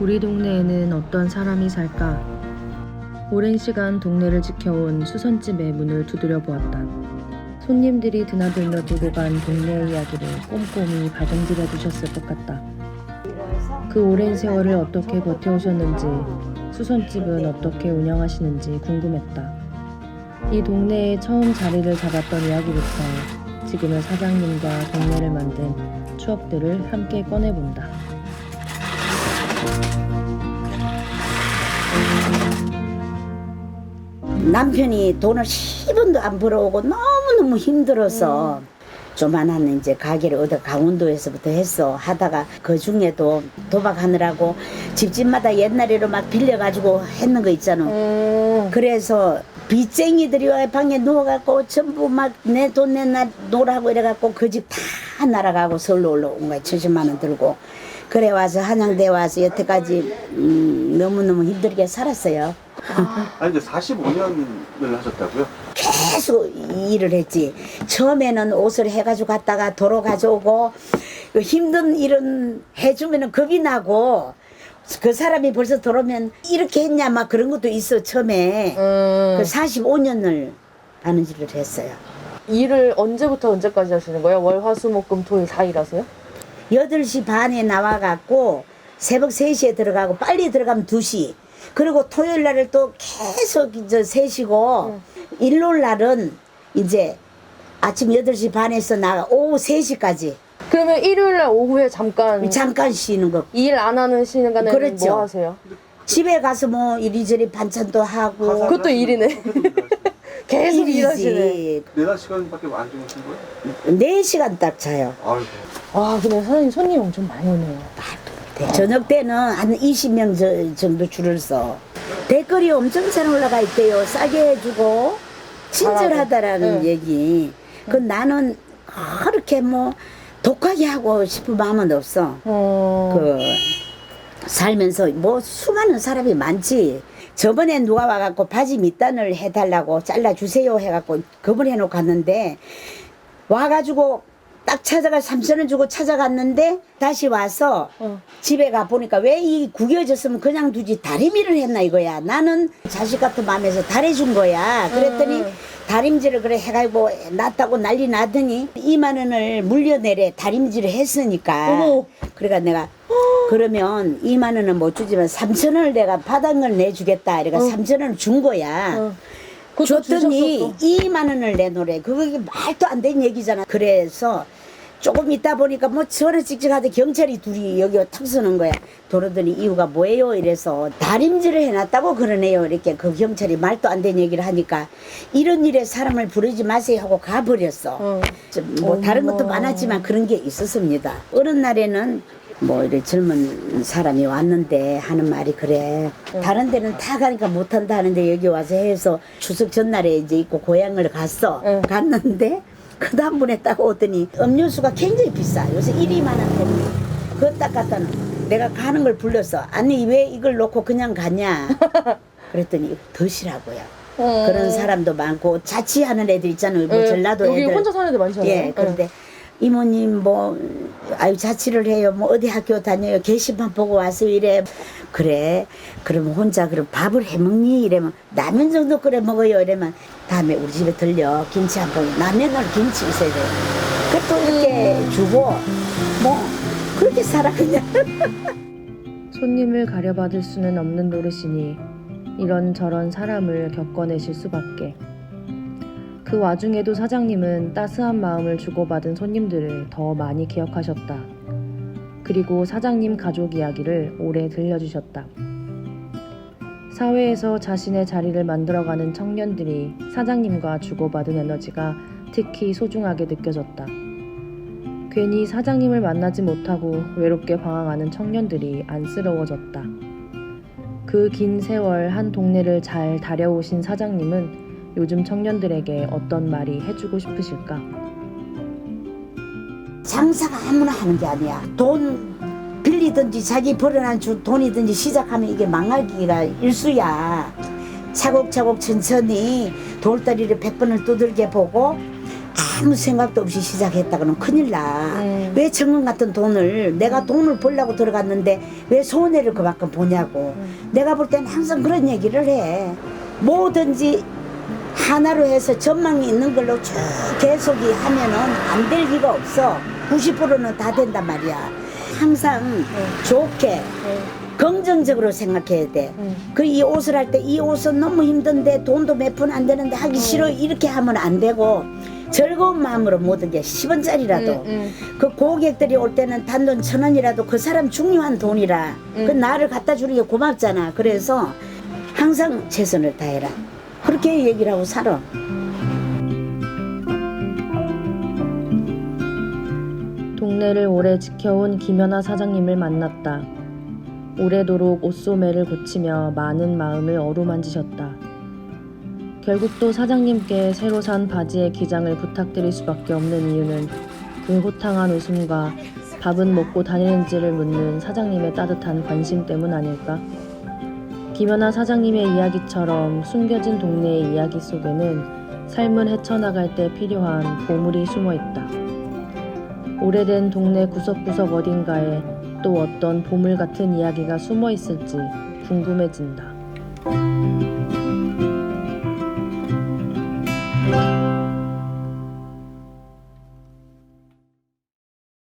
우리 동네에는 어떤 사람이 살까? 오랜 시간 동네를 지켜온 수선집의 문을 두드려 보았다. 손님들이 드나들며 두고 간 동네 이야기를 꼼꼼히 발견질해 두셨을 것 같다. 그 오랜 세월을 어떻게 버텨오셨는지, 수선집은 어떻게 운영하시는지 궁금했다. 이 동네에 처음 자리를 잡았던 이야기부터 지금의 사장님과 동네를 만든 추억들을 함께 꺼내본다. 남편이 돈을 10원도 안 벌어오고 너무너무 힘들어서 조만한 이제 가게를 얻어 강원도에서부터 했어 하다가 그 중에도 도박하느라고 집집마다 옛날에로 막 빌려가지고 했는 거 있잖아. 그래서 빚쟁이들이 와 방에 누워갖고 전부 막 내 돈 내나 놀라고 이래갖고 그 집 다 날아가고 서울로 올라온 거야. 70만 원 들고. 그래 와서 한양대 와서 여태까지 음, 너무너무 힘들게 살았어요 아니 이제 45년을 하셨다고요? 계속 일을 했지. 처음에는 옷을 해가지고 갔다가 도로 가져오고 그 힘든 일은 해주면은 겁이 나고 그 사람이 벌써 들어오면 이렇게 했냐 막 그런 것도 있어 처음에 음, 그 45년을 하는 일을 했어요. 일을 언제부터 언제까지 하시는 거예요? 월, 화, 수, 목, 금, 토일 다 일하세요? 8시 반에 나와갖고 새벽 3시에 들어가고 빨리 들어가면 2시. 그리고 토요일 날을 또 계속 이제 세시고 일요일 날은 이제 아침 8시 반에서 나가 오후 3시까지 그러면 일요일 날 오후에 잠깐 잠깐 쉬는 거. 일 안 하는 시간에는 그렇죠. 뭐 하세요? 집에 가서 뭐 이리저리 반찬도 하고 그것도 일이네. 계속 일하시네. 일이지. 네다섯 시간밖에 안 주무신 거예요? 4시간 딱 자요. 아이고 와, 근데 사장님 손님 엄청 많이 오네요. 저녁 때는 한 20명 저- 정도 줄을 서. 댓글이 엄청 잘 올라가 있대요. 싸게 해주고 친절하다라는. 응. 얘기. 그 나는 그렇게 뭐 독하게 하고 싶은 마음은 없어. 어, 그 살면서 뭐 수많은 사람이 많지. 저번에 누가 와갖고 바지 밑단을 해달라고 잘라주세요 해갖고 그걸 해놓고 갔는데 와가지고 딱 찾아가 3천 원 주고 찾아갔는데 다시 와서 어. 집에 가 보니까 왜 이 구겨졌으면 그냥 두지 다리미를 했나 이거야. 나는 자식 같은 마음에서 다려준 거야. 그랬더니 음. 다림질을 그래 해가지고 놨다고 난리 나더니 2만 원을 물려내래 다림질을 했으니까. 어머. 그러니까 내가 그러면 2만 원은 못 주지만 3천 원을 내가 바닥을 내주겠다. 이래가 어. 3천 원을 준 거야. 어. 줬더니 주셨어, 2만 원을 내놓으래. 그게 말도 안 되는 얘기잖아. 그래서 조금 있다 보니까 뭐 전화 찍찍하대 경찰이 둘이 여기 탁 서는 거야. 돌아더니 이유가 뭐예요? 이래서 다림질을 해놨다고 그러네요. 이렇게 그 경찰이 말도 안 되는 얘기를 하니까 이런 일에 사람을 부르지 마세요 하고 가버렸어. 어. 좀뭐 다른 것도. 많았지만 그런 게 있었습니다. 어느 날에는 뭐 이래 젊은 사람이 왔는데 하는 말이 그래. 다른 데는 다 가니까 못한다 하는데 여기 와서 해서 추석 전날에 이제 있고 고향을 갔어. 응. 갔는데 그 다음번에 딱 오더니 음료수가 굉장히 비싸. 요새 1위만 원 되는 그거 딱 갖다 놔. 내가 가는 걸 불렀어. 아니 왜 이걸 놓고 그냥 가냐. 그랬더니 드시라고요. 어. 그런 사람도 많고 자취하는 애들 있잖아요. 뭐 네, 전라도 여기 애들. 혼자 사는 애들 많잖아요. 예, 그런데 이모님 뭐 아유 자취를 해요. 뭐 어디 학교 다녀요. 게시판 보고 와서 이래. 그래. 그러면 혼자 그럼 밥을 해 먹니? 이러면 라면 정도 끓여 먹어요. 이러면 다음에 우리 집에 들려. 김치 한 봉. 라면을 김치 있어야 돼요. 그것도 이렇게 주고 뭐 그렇게 살아 그냥. 손님을 가려받을 수는 없는 노릇이니 이런저런 사람을 겪어내실 수밖에. 그 와중에도 사장님은 따스한 마음을 주고받은 손님들을 더 많이 기억하셨다. 그리고 사장님 가족 이야기를 오래 들려주셨다. 사회에서 자신의 자리를 만들어가는 청년들이 사장님과 주고받은 에너지가 특히 소중하게 느껴졌다. 괜히 사장님을 만나지 못하고 외롭게 방황하는 청년들이 안쓰러워졌다. 그 긴 세월 한 동네를 잘 다려오신 사장님은 요즘 청년들에게 어떤 말이 해주고 싶으실까? 장사가 아무나 하는 게 아니야. 돈 빌리든지 자기 벌어난 주 돈이든지 시작하면 이게 망하기가 일수야. 차곡차곡 천천히 돌다리를 백 번을 두들겨 보고 아무 생각도 없이 시작했다 그러면 큰일 나. 음. 왜 정금 같은 돈을 내가 돈을 벌려고 들어갔는데 왜 손해를 그만큼 보냐고. 내가 볼 때는 항상 그런 얘기를 해. 뭐든지 하나로 해서 전망이 있는 걸로 쭉 계속이 하면은 안 될 리가 없어. 90%는 다 된단 말이야. 항상 좋게 긍정적으로 생각해야 돼. 음. 그이 옷을 할 때 이 옷은 너무 힘든데 돈도 몇 푼 안 되는데 하기 싫어 이렇게 하면 안 되고 즐거운 마음으로 모든 게 10원짜리라도 음, 음. 그 고객들이 올 때는 단돈 천 원이라도 그 사람 중요한 돈이라 음. 그 나를 갖다 주는 게 고맙잖아 그래서 항상 최선을 다해라 그렇게 얘기를 하고 살아 동네를 오래 지켜온 김연아 사장님을 만났다. 오래도록 옷소매를 고치며 많은 마음을 어루만지셨다. 결국 또 사장님께 새로 산 바지의 기장을 부탁드릴 수밖에 없는 이유는 그 호탕한 웃음과 밥은 먹고 다니는지를 묻는 사장님의 따뜻한 관심 때문 아닐까? 김연아 사장님의 이야기처럼 숨겨진 동네의 이야기 속에는 삶을 헤쳐나갈 때 필요한 보물이 숨어 있다. 오래된 동네 구석구석 어딘가에 또 어떤 보물 같은 이야기가 숨어 있을지 궁금해진다.